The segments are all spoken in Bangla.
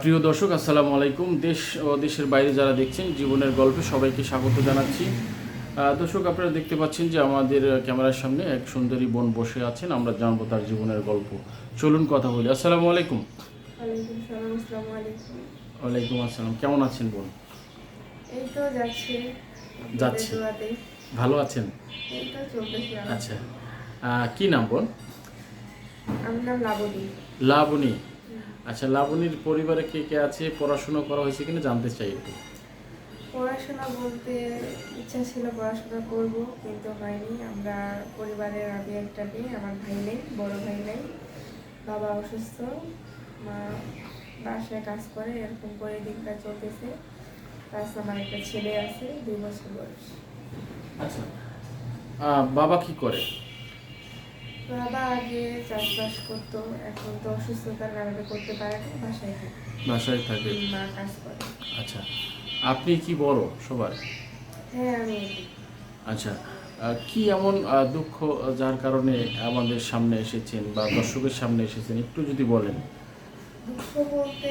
প্রিয় দর্শক আসসালামু আলাইকুম। দেশ ও দেশের বাইরে যারা দেখছেন জীবনের গল্পে সবাইকে স্বাগত জানাচ্ছি। দর্শক আপনারা দেখতে পাচ্ছেন যে আমাদের ক্যামেরার সামনে এক সুন্দরী বোন বসে আছেন। আমরা জানব তার জীবনের গল্প। চলুন কথা বলি। আসসালামু আলাইকুম। ওয়ালাইকুম সালাম আসসালামু আলাইকুম। ওয়ালাইকুম আসসালাম। কেমন আছেন বোন? এই তো যাচ্ছে। যাচ্ছে। ভালো আছেন। আচ্ছা। কি নাম বোন? আমার নাম লাবণী। লাবণী। আচ্ছা লাবণীর পরিবারে কে কে আছে? পড়াশোনা করা হয়েছে কিনা জানতে চাই একটু। পড়াশোনা বলতে ইচ্ছা ছিল পড়াশোনা করব কিন্তু হয়নি। আমরা পরিবারের আমি একটা মেয়ে আমার ভাই নেই বড় ভাই নেই। বাবা অসুস্থ মা বাসায় কাজ করে এরকম করে দিনটা চলতেছে। প্লাস আমার একটা ছেলে আছে দুই বছর বয়স। আচ্ছা বাবা কি করে? বাবা আগে চাষবাস করতো এখন তো অসুস্থতার কারণে করতে পারে না বাসায় থাকে। বাসায় থাকে। মা কাজ করে। আচ্ছা আপনি কি বড় সবার? হ্যাঁ আমি আচ্ছা কি এমন দুঃখ যার কারণে আমাদের সামনে এসেছেন বা দর্শকের সামনে এসেছেন একটু যদি বলেন? দুঃখ বলতে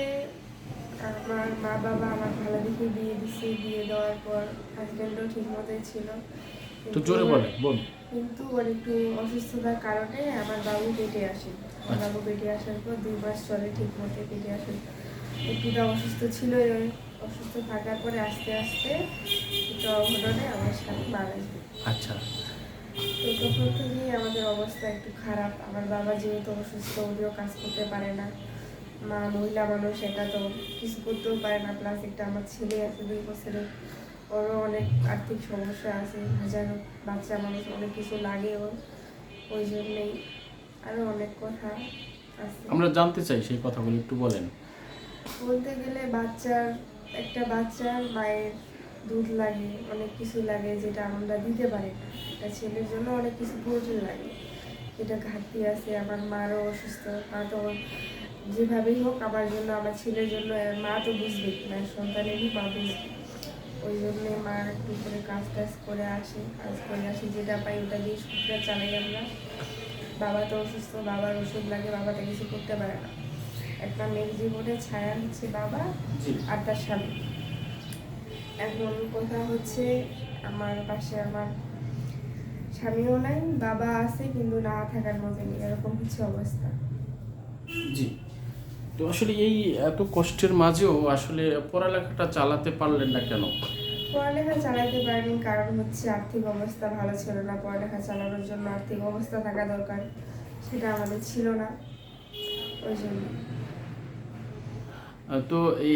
আমার মা বাবা আমার ভালো দেখে বিয়ে দিছে বিয়ে দেওয়ার পর হাজব্যান্ডও ঠিক মতোই ছিল। তো জোরে বলেন বল। কিন্তু ওর একটু অসুস্থতার কারণে আমার বাবু পেটে আসে। আমার আচ্ছা। বাবু পেটে আসার পর দুই মাস চলে ঠিক মতো পেটে আসে। একটুটা অসুস্থ ছিল অসুস্থ থাকার পরে আস্তে আস্তে একটু অঘটনে আমার স্বামী মারা যায়। আচ্ছা। তো তখন থেকেই আমাদের অবস্থা একটু খারাপ। আমার বাবা যেহেতু অসুস্থ উনিও কাজ করতে পারে না। মা মহিলা মানুষ এটা তো কিছু করতেও পারে না। প্লাস একটা আমার ছেলে আছে দুই বছরের। ওরও অনেক আর্থিক সমস্যা আছে হাজারো বাচ্চা মানুষ অনেক কিছু লাগে ওর ওই জন্যেই আরও অনেক কথা আছে। আমরা জানতে চাই সেই কথাগুলো একটু বলেন। বলতে গেলে বাচ্চার একটা বাচ্চার মায়ের দুধ লাগে অনেক কিছু লাগে যেটা আমরা দিতে পারি না। একটা ছেলের জন্য অনেক কিছু প্রয়োজন লাগে। যেটা ঘাটতি আছে আমার মারও অসুস্থ মা তো যেভাবেই হোক আমার জন্য আমার ছেলের জন্য মা তো বুঝবে না সন্তানেরই মা বুঝবে। ওই জন্যে মা একটু করে কাজ টাজ করে আসে কাজ করে আসে যেটা পাই ওটা দিয়ে সংসার চালাই আমরা। বাবা তো অসুস্থ বাবার ওষুধ লাগে বাবা তো কিছু করতে পারে না। একটা মেয়ের জীবনে ছায়া হচ্ছে বাবা আর তার স্বামী। এখন কথা হচ্ছে আমার পাশে আমার স্বামীও নাই বাবা আছে কিন্তু না থাকার মতো নেই এরকম হচ্ছে অবস্থা। জি। তো আসলে এই এত কষ্টের মাঝেও আসলে পড়ালেখাটা চালাতে পারলেন না কেন? পড়ালেখা চালাতে পারিনি কারণ হচ্ছে আর্থিক অবস্থা ভালো ছিল না। পড়ালেখা চালানোর জন্য আর্থিক অবস্থা থাকা দরকার সেটা আমাদের ছিল না ওই জন্য। তো এই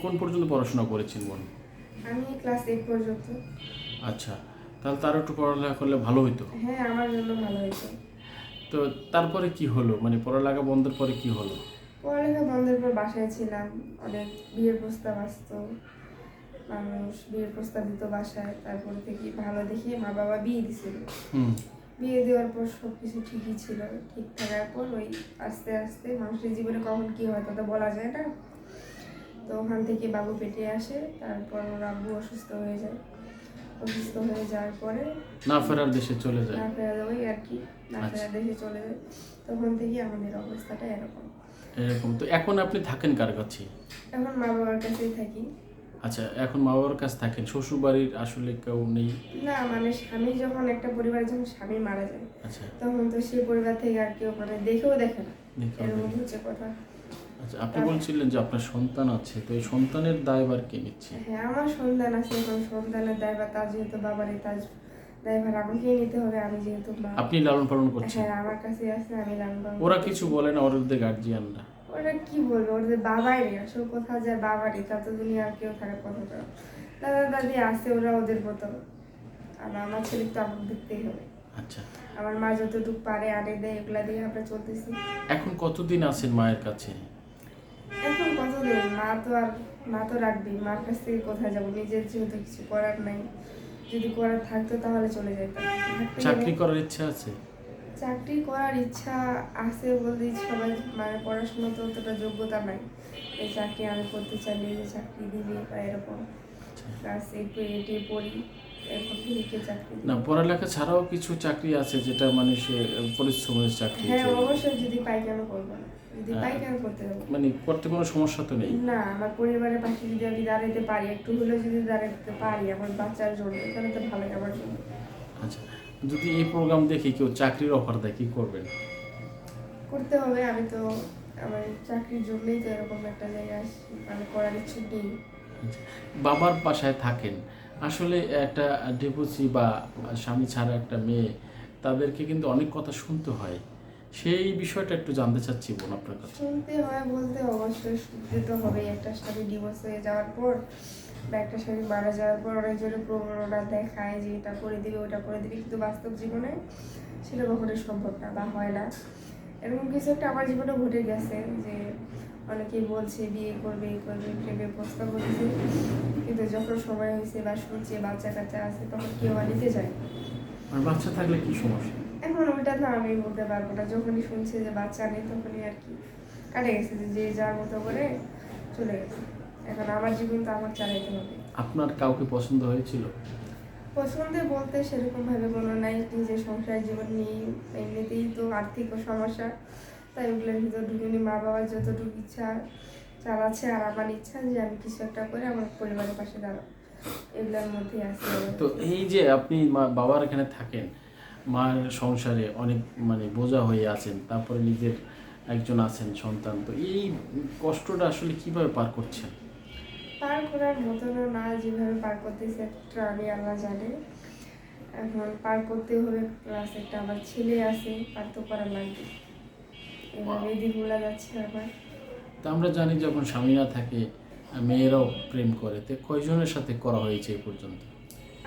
কোন পর্যন্ত পড়াশোনা করেছেন বোন আমি ক্লাস এইট পর্যন্ত। আচ্ছা তাহলে তার একটু পড়ালেখা করলে ভালো হতো হ্যাঁ আমার জন্য ভালো হয়েছে তো তারপরে কি হলো? মানে পড়ালেখা বন্ধের পরে কি হলো? পড়ালেখা বন্ধের পর বাসায় ছিলাম। অনেক বিয়ের প্রস্তাব আসতো। মানুষ বিয়ের প্রস্তাব দিত বাসায়। তারপর থেকে ভালো দেখে মা বাবা বিয়ে দিছিল। বিয়ে দেওয়ার পর সব কিছু ঠিকই ছিল। ঠিক থাকার পর ওই আস্তে আস্তে মানুষের জীবনে কখন কি হয় তা তো বলা যায় না। তো ওখান থেকে বাবু পেটে আসে। তারপর ওর আব্বু অসুস্থ হয়ে যায়। অসুস্থ হয়ে যাওয়ার পরে না ফেরার দেশে চলে যায়। না ফেরা ওই আর কি। না আচ্ছা। ফেরা দেশে চলে যায়। তখন থেকে আমাদের অবস্থাটা এরকম। এরকম। তো এখন আপনি থাকেন কার কাছে? এখন মা বাবার কাছেই থাকি। আচ্ছা এখন মা বাবার কাছে থাকেন? শ্বশুর বাড়ির আসলে কেউ নেই? না মানে স্বামী যখন একটা পরিবারে যখন স্বামী মারা যায় আচ্ছা। তখন তো সেই পরিবার থেকে আর কেউ মানে দেখেও দেখে না। এরকম। হচ্ছে কথা। আচ্ছা আপনি বলছিলেন যে আপনার সন্তান আছে তো এই সন্তানের দায়ভার কে নিচ্ছে? হ্যাঁ আমার সন্তান আছে এখন সন্তানের দায়ভার তার যেহেতু বাবারই তার দায়ভার আমাকেই নিতে হবে আমি যেহেতু মা। আপনি লালন পালন করছেন? হ্যাঁ আমার কাছে আছে আমি লালন পালন ওরা কিছু বলে না ওদের গার্জিয়ানরা ওরা কি বলবে ওদের বাবাই নেই আসল কথা যে বাবারই তা তো দুনিয়া আর কেউ থাকার কথা না। দাদা দাদি আছে ওরা ওদের মতো। আর আমার ছেলে তো আমাকে দেখতেই হবে। আচ্ছা। আমার মা যতটুকু পারে আনে দেয় এগুলা দিয়ে আমরা চলতেছি। এখন কতদিন আছেন মায়ের কাছে? এখন কতদিন? মা তো আর মা তো রাখবি মার কাছ থেকে কোথায় যাব? নিজের যেহেতু কিছু করার নাই। যদি করার থাকতো তাহলে চলে যেতাম চাকরি করার ইচ্ছা আছে? চাকরি করার ইচ্ছা আছে বলতে সবাই মানে পড়াশোনা তো অতটা যোগ্যতা নাই। এই চাকরি আমি করতে চাই যে চাকরি দিবি বা এরকম। ক্লাস এইট এটে পড়ি। না পড়ালেখা ছাড়াও কিছু চাকরি আছে যেটা মানে সে পরিশ্রমের চাকরি হ্যাঁ অবশ্যই যদি পাই কেন করব না। যদি পাই কেন করতে যাব। মানে করতে কোনো সমস্যা তো নেই? না আমার পরিবারের পাশে যদি আমি দাঁড়াতে পারি একটু হলেও যদি দাঁড়াতে পারি আমার বাচ্চার জন্য তাহলে তো ভালোই আমার জন্য। আচ্ছা যদি এই প্রোগ্রাম দেখি কেউ চাকরির অফার দেয় কি করবেন? করতে হবে আমি তো আমার চাকরির জন্যই তো এরকম একটা জায়গায় আমি করার ইচ্ছুক নেই। আচ্ছা, বাবার বাসায় থাকেন আসলে একটা ডিভোর্সি বা স্বামী ছাড়া একটা মেয়ে, তাদেরকে কিন্তু অনেক কথা শুনতে হয়। সেই বিষয়টা একটু জানতে চাচ্ছি, বোন, আপনার কাছে। শুনতে হয় বলতে অবশ্যই শুনতে তো হবেই। একটা স্বামী ডিভোর্স হয়ে যাওয়ার পর বা একটা স্বামী মারা যাওয়ার পর অনেকজনের প্রবণতা দেখায় যে এটা করে দিবে, ওটা করে দিবে। কিন্তু বাস্তব জীবনে সেটা কখনোই সম্ভব না বা হয় না। এরকম কিছু একটা আমার জীবনে ঘটে গেছে যে অনেকেই বলছে বিয়ে করবে এই করবে প্রেমে প্রস্তাব বলছে কিন্তু যখন সময় হয়েছে বা শুনছে বাচ্চা কাচ্চা আছে তখন কেউ আর নিতে যায়। আর বাচ্চা থাকলে কি সমস্যা? এখন ওইটা না আমি বলতে পারব না। যখনই শুনছে যে বাচ্চা নেই তখনই আর কি। কাটে গেছে যে যে যার মতো করে চলে গেছে। এখন আমার জীবন তো আমার চালাইতে হবে। আপনার কাউকে পছন্দ হয়েছিল? পছন্দে বলতে সেরকম ভাবে কোনো নাই। নিজের সংসার জীবন নিয়ে এমনিতেই তো আর্থিক সমস্যা। তাই ওগুলোর ভিতর ঢুকিনি। মা বাবার যতটুকু ইচ্ছা চালাচ্ছে আর আমার ইচ্ছা যে আমি কিছু একটা করে আমার পরিবারের পাশে দাঁড়াবো। এগুলোর মধ্যে আছে। তো এই যে আপনি মা- বাবার এখানে থাকেন মায়ের সংসারে অনেক মানে বোঝা হয়ে আছেন তারপরে নিজের একজন আছেন সন্তান তো এই কষ্টটা আসলে কীভাবে পার করছেন? পার করার মতনও না যেভাবে পার করতেছে একটা আমি আল্লাহ জানে। এখন পার করতে হবে প্লাস একটা আমার ছেলে আছে পার তো করা লাগবে। এভাবে দিনগুলা যাচ্ছে আমার তা আমরা জানি যখন স্বামী না থাকে মেয়েরাও প্রেম করে তো কয়জনের সাথে করা হয়েছে এই পর্যন্ত?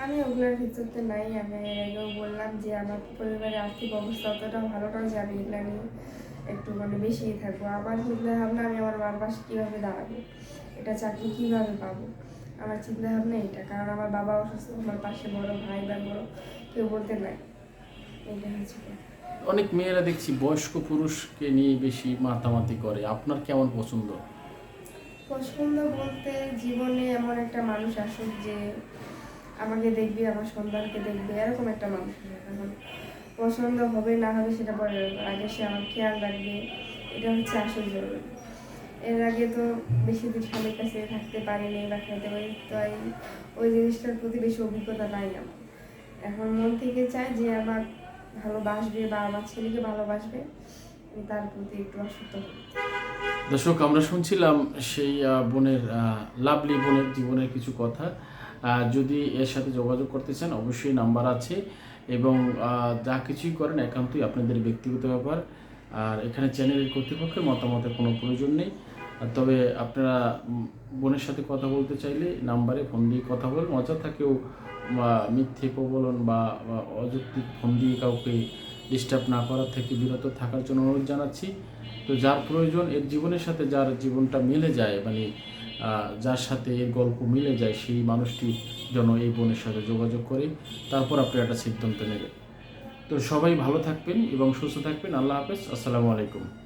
আমি ওগুলোর ভিতরতে নাই আমি আগেও বললাম যে আমার পরিবারের আর্থিক অবস্থা অতটা ভালো না যে আমি এগুলো নিয়ে একটু মানে বেশিই থাকব। আমার চিন্তা ভাবনা আমি আমার মার পাশে কীভাবে দাঁড়াবো? এটা চাকরি কীভাবে পাবো? আমার চিন্তা ভাবনা এটা কারণ আমার বাবা অসুস্থ আমার পাশে বড় ভাই বা বড় কেউ বলতে নাই। এটা হচ্ছে। অনেক মেয়েরা দেখছি বয়স্ক পুরুষকে নিয়ে বেশি মাতামাতি করে। আপনার কেমন পছন্দ? পছন্দ বলতে জীবনে এমন একটা মানুষ আসুক যে আমাকে দেখবে, আমার সন্তানকে দেখবে, এরকম একটা মানুষ এখন পছন্দ হবে না হবে সেটা পরে আগে সে আমার খেয়াল রাখবে। এটা হচ্ছে আসল জরুরি এর আগে তো বেশি দিন স্বামীর কাছে থাকতে পারিনি বা খেতে পারি তো এই- ওই জিনিসটার প্রতি বেশি অভিজ্ঞতা নাই আমার। এখন মন থেকে চাই যে আমার ভালোবাসবে বা আমার ছেলেকে ভালোবাসবে তার প্রতি একটু আসক্ত। দর্শক, আমরা শুনছিলাম সেই বোনের লাভলি বোনের জীবনের কিছু কথা। যদি এর সাথে যোগাযোগ করতে চান, অবশ্যই নাম্বার আছে এবং যা কিছুই করেন একান্তই আপনাদের ব্যক্তিগত ব্যাপার। আর এখানে চ্যানেলের কর্তৃপক্ষের মতামতের কোনো প্রয়োজন নেই। তবে আপনারা বোনের সাথে কথা বলতে চাইলে নাম্বারে ফোন দিয়ে কথা বলেন। অযথা কেউ, বা মিথ্যে প্রবলন বা বা অযৌক্তিক ফোন দিয়ে কাউকে ডিস্টার্ব না করার থেকে বিরত থাকার জন্য অনুরোধ জানাচ্ছি। তো যার প্রয়োজন, এর জীবনের সাথে যার জীবনটা মিলে যায় মানে যার সাথে এর গল্প মিলে যায়, সেই মানুষটি যেন এই বোনের সাথে যোগাযোগ করে। তারপর আপনি একটা সিদ্ধান্ত নেবেন। তো সবাই ভালো থাকবেন এবং সুস্থ থাকবেন। আল্লাহ হাফেজ। আসসালামু আলাইকুম।